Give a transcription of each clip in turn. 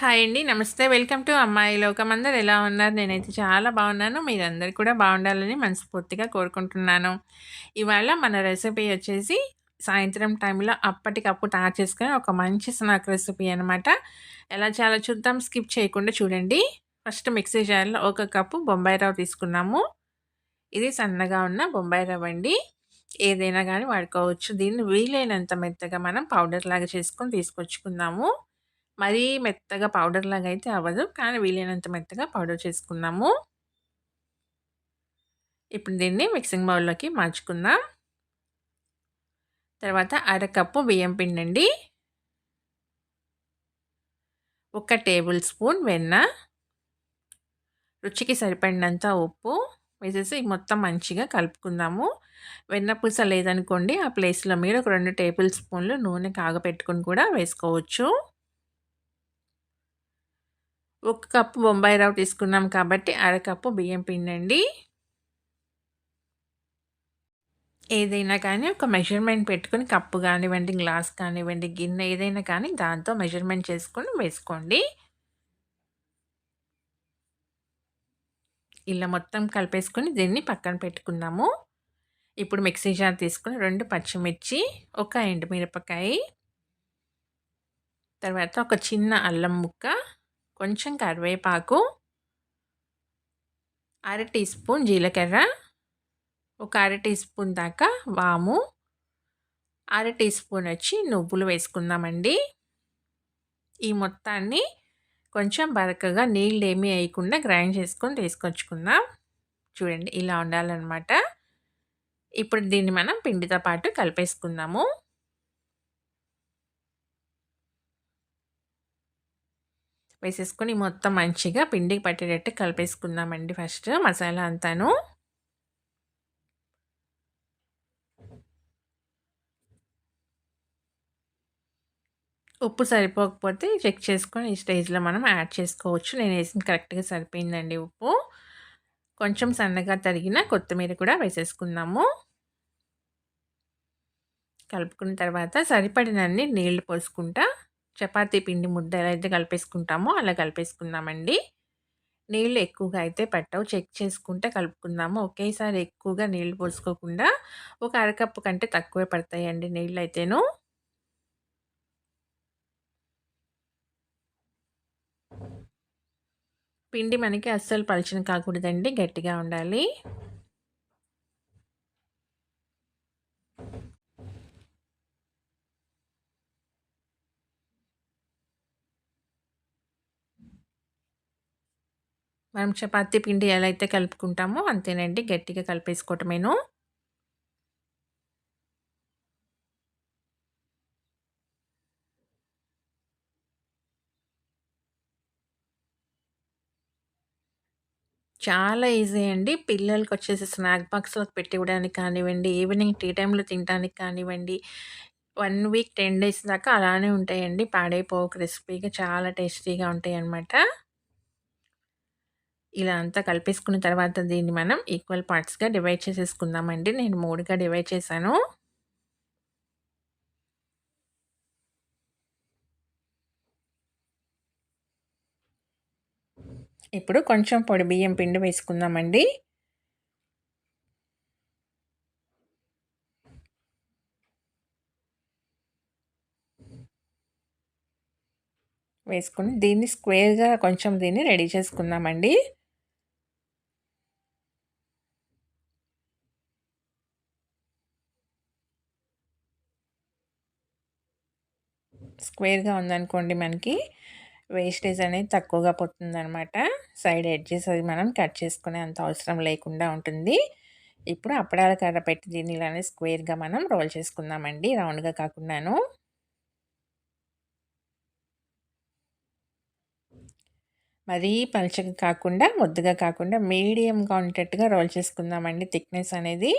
Hi అండి. నమస్తే. Welcome to అమ్మాయి లోకం. అందరు ఎలా ఉన్నారు? నేనైతే చాలా బాగున్నాను. మీరందరు కూడా బాగుండాలని మనస్ఫూర్తిగా కోరుకుంటున్నాను. ఇవాళ మన రెసిపీ వచ్చేసి సాయంత్రం టైంలో అప్పటికప్పుడు తయారు చేసుకునే ఒక మంచి స్నాక్ రెసిపీ అనమాట. ఎలా చాలా చూద్దాం. స్కిప్ చేయకుండా చూడండి. ఫస్ట్ మిక్సీ జార్‌లో ఒక కప్పు బొంబాయి రవ్వ తీసుకున్నాము. ఇది సన్నగా ఉన్న బొంబాయి రవ్వ అండి. ఏదైనా కానీ వాడుకోవచ్చు. దీన్ని వీలైనంత మెత్తగా మనం పౌడర్ లాగా చేసుకొని తీసుకొచ్చుకుందాము. మరీ మెత్తగా పౌడర్ లాగా అయితే అవ్వదు. కానీ వీలైనంత మెత్తగా పౌడర్ చేసుకున్నాము. ఇప్పుడు దీన్ని మిక్సింగ్ బౌల్‌లోకి మార్చుకుందాం. తర్వాత అరకప్పు బియ్యం పిండండి. ఒక టేబుల్ స్పూన్ వెన్న. రుచికి సరిపడినంత ఉప్పు వేసేసి మొత్తం మంచిగా కలుపుకుందాము. వెన్న పూస లేదనుకోండి ఆ ప్లేస్‌లో మీరు ఒక రెండు టేబుల్ స్పూన్లు నూనె కాగపెట్టుకొని కూడా వేసుకోవచ్చు. ఒక కప్పు బొంబాయి రవ్వ తీసుకున్నాం కాబట్టి అరకప్పు బియ్యం పిండండి. ఏదైనా కానీ ఒక మెజర్‌మెంట్ పెట్టుకొని కప్పు కానివ్వండి, గ్లాస్ కానివ్వండి, గిన్నె ఏదైనా కానీ దాంతో మెజర్‌మెంట్ చేసుకొని వేసుకోండి. ఇలా మొత్తం కలిపేసుకొని దీన్ని పక్కన పెట్టుకుందాము. ఇప్పుడు మిక్సీ జార్ తీసుకొని రెండు పచ్చిమిర్చి, ఒక ఎండుమిరపకాయ తర్వాత ఒక చిన్న అల్లం ముక్క, కొంచెం కరివేపాకు అర టీ స్పూన్ జీలకర్ర, ఒక అర టీ స్పూన్ దాకా వాము, అర టీ స్పూన్ వచ్చి నువ్వులు వేసుకుందామండి. ఈ మొత్తాన్ని కొంచెం బరకగా నీళ్ళు ఏమీ వేయకుండా గ్రైండ్ చేసుకొని తీసుకొచ్చుకుందాం. చూడండి ఇలా ఉండాలన్నమాట ఇప్పుడు దీన్ని మనం పిండితో పాటు కలిపేసుకుందాము. వేసేసుకొని మొత్తం మంచిగా పిండికి పట్టేటట్టు కలిపేసుకుందామండి ఫస్ట్ మసాలా అంతాను. ఉప్పు సరిపోకపోతే చెక్ చేసుకొని ఈ స్టేజ్‌లో మనం యాడ్ చేసుకోవచ్చు. నేను వేసింది కరెక్ట్‌గా సరిపోయిందండి ఉప్పు. కొంచెం సన్నగా తరిగిన కొత్తిమీర కూడా వేసేసుకుందాము. కలుపుకున్న తర్వాత సరిపడినన్ని నీళ్ళు పోసుకుంటా చపాతీ పిండి ముద్ద ఎలా అయితే కలిపేసుకుంటామో అలా కలిపేసుకుందామండి. నీళ్ళు ఎక్కువగా అయితే పెట్టవు చెక్ చేసుకుంటే కలుపుకుందాము. ఒకేసారి ఎక్కువగా నీళ్ళు పోసుకోకుండా ఒక అరకప్పు కంటే తక్కువే పడతాయండి నీళ్ళు అయితేను పిండి మనకి అస్సలు పలచన కాకూడదండి. గట్టిగా ఉండాలి. మనం చపాతి పిండి ఎలా అయితే కలుపుకుంటామో అంతేనండి. గట్టిగా కలిపేసుకోవటమేను. చాలా ఈజీ అండి. పిల్లలకి వచ్చేసి స్నాక్ బాక్స్‌లోకి పెట్టివ్వడానికి కానివ్వండి, ఈవినింగ్ టీ టైంలో తినడానికి కానివ్వండి, వన్ వీక్ 10 డేస్ దాకా అలానే ఉంటాయండి. పాడైపోవు క్రిస్పీగా చాలా టేస్టీగా ఉంటాయన్నమాట. ఇలా అంతా కలిపేసుకున్న తర్వాత దీన్ని మనం ఈక్వల్ పార్ట్స్‌గా డివైడ్ చేసేసుకుందామండి. నేను మూడుగా డివైడ్ చేశాను. ఇప్పుడు కొంచెం పొడి బియ్యం పిండి వేసుకుందామండి. వేసుకుని దీన్ని స్క్వేర్‌గా కొంచెం దీన్ని రెడీ చేసుకుందామండి. స్క్వేర్‌గా ఉందనుకోండి మనకి వేస్టేజ్ అనేది తక్కువగా పోతుందనమాట. సైడ్ ఎడ్జెస్ అవి మనం కట్ చేసుకునే అంత అవసరం లేకుండా ఉంటుంది. ఇప్పుడు అప్పడాల కర్ర పెట్టి దీన్ని ఇలానే స్క్వేర్‌గా మనం రోల్ చేసుకుందామండి. రౌండ్‌గా కాకుండాను. మరీ పలుచగా కాకుండా, ముద్దగా కాకుండా మీడియంగా ఉండేట్టుగా రోల్ చేసుకుందామండి థిక్‌నెస్ అనేది.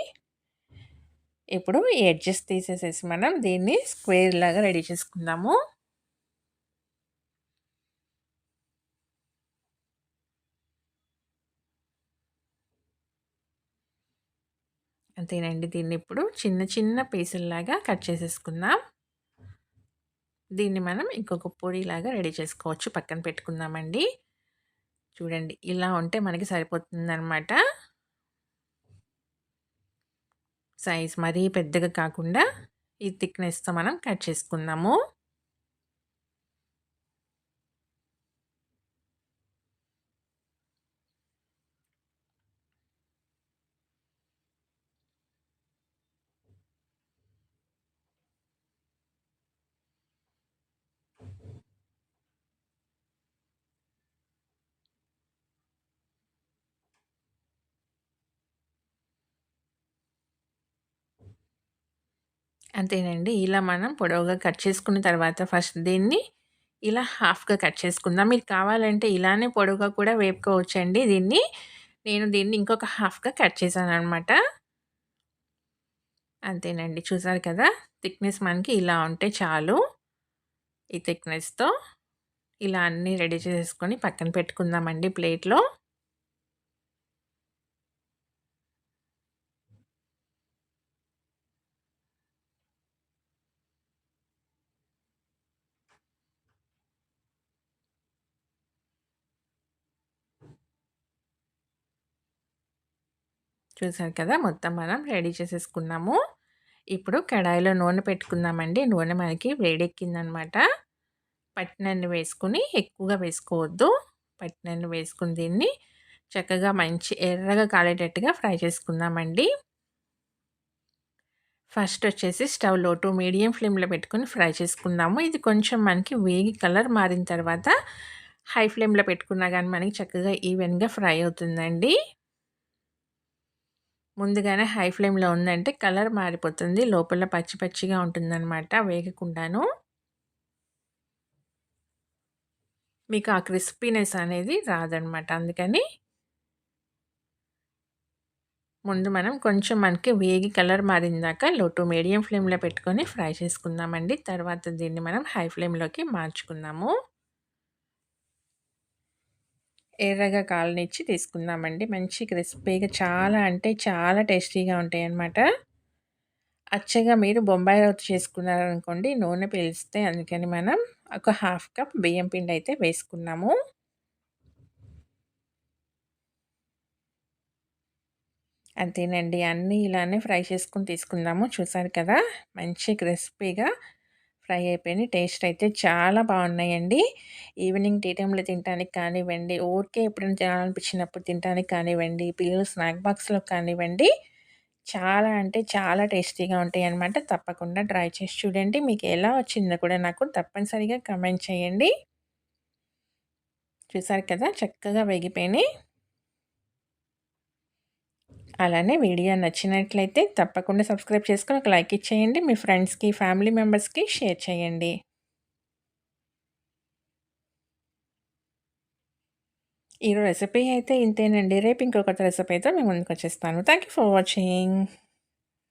ఇప్పుడు ఈ ఎడ్జెస్ తీసేసేసి మనం దీన్ని స్క్వేర్ లాగా రెడీ చేసుకుందాము. అంతేనండి. దీన్ని ఇప్పుడు చిన్న చిన్న పీసుల్లాగా కట్ చేసేసుకుందాం. దీన్ని మనం ఇంకొక పొడిలాగా రెడీ చేసుకోవచ్చు పక్కన పెట్టుకుందామండి చూడండి ఇలా ఉంటే మనకి సరిపోతుందనమాట సైజ్ మరీ పెద్దగా కాకుండా ఈ థిక్నెస్తో మనం కట్ చేసుకుందాము. అంతేనండి. ఇలా మనం పొడవుగా కట్ చేసుకున్న తర్వాత ఫస్ట్ దీన్ని ఇలా హాఫ్గా కట్ చేసుకుందాం. మీరు కావాలంటే ఇలానే పొడవుగా కూడా వేపుకోవచ్చండి. దీన్ని నేను దీన్ని ఇంకొక హాఫ్గా కట్ చేశాను అనమాట అంతేనండి. చూసారు కదా? థిక్నెస్ మనకి ఇలా ఉంటే చాలు. ఈ థిక్నెస్తో ఇలా అన్నీ రెడీ చేసుకొని పక్కన పెట్టుకుందామండి ప్లేట్లో. చూసారు కదా మొత్తం మనం రెడీ చేసేసుకున్నాము. ఇప్పుడు కడాయిలో నూనె పెట్టుకుందామండి. నూనె మనకి వేడెక్కిందనమాట. పట్టినన్ను వేసుకుని ఎక్కువగా వేసుకోవద్దు. పట్టినన్ను వేసుకుని దీన్ని చక్కగా మంచి ఎర్రగా కాలేటట్టుగా ఫ్రై చేసుకుందామండి. ఫస్ట్ వచ్చేసి స్టవ్లో టు మీడియం ఫ్లేమ్లో పెట్టుకుని ఫ్రై చేసుకుందాము. ఇది కొంచెం మనకి వేగి కలర్ మారిన తర్వాత హై ఫ్లేమ్లో పెట్టుకున్నా కానీ మనకి చక్కగా ఈవెన్గా ఫ్రై అవుతుందండి. ముందుగానే హై ఫ్లేమ్లో ఉందంటే కలర్ మారిపోతుంది. లోపల పచ్చి పచ్చిగా ఉంటుందన్నమాట వేగకుండాను. మీకు ఆ క్రిస్పీనెస్ అనేది రాదనమాట అందుకని ముందు మనం కొంచెం మనకి వేగి కలర్ మారిందాక లో టు మీడియం ఫ్లేమ్లో పెట్టుకొని ఫ్రై చేసుకుందామండి. తర్వాత దీన్ని మనం హై ఫ్లేమ్లోకి మార్చుకుందాము. ఎర్రగా కాలనిచ్చి తీసుకుందామండి. మంచి క్రిస్పీగా చాలా అంటే చాలా టేస్టీగా ఉంటాయి అన్నమాట అచ్చగా మీరు బొంబాయి రవ్వ చేసుకున్నారనుకోండి నూనె పీలిస్తే అందుకని మనం ఒక హాఫ్ కప్ బియ్యం పిండి అయితే వేసుకున్నాము. అంతేనండి. అన్నీ ఇలానే ఫ్రై చేసుకుని తీసుకుందాము. చూసారు కదా? మంచి క్రిస్పీగా ఫ్రై అయిపోయినాయి టేస్ట్ అయితే చాలా బాగున్నాయండి. ఈవినింగ్ టీ టైంలో తినడానికి కానివ్వండి ఊరికే ఎప్పుడైనా తినాలనిపించినప్పుడు తినడానికి కానివ్వండి పిల్లలు స్నాక్ బాక్స్లో కానివ్వండి చాలా అంటే చాలా టేస్టీగా ఉంటాయి అనమాట తప్పకుండా ట్రై చేసి చూడండి. మీకు ఎలా వచ్చిందో కూడా నాకు తప్పనిసరిగా కమెంట్ చేయండి. చూసారు కదా చక్కగా వేగిపోయినాయి. అలానే వీడియో నచ్చినట్లయితే తప్పకుండా సబ్స్క్రైబ్ చేసుకొని ఒక లైక్ ఇచ్చేయండి. మీ ఫ్రెండ్స్కి ఫ్యామిలీ మెంబర్స్కి షేర్ చేయండి. ఈ రెసిపీ అయితే ఇంతేనండి. రేపు ఇంకొక రెసిపీ అయితే మేము ముందుకు వచ్చేస్తాను థ్యాంక్ యూ ఫర్ వాచింగ్.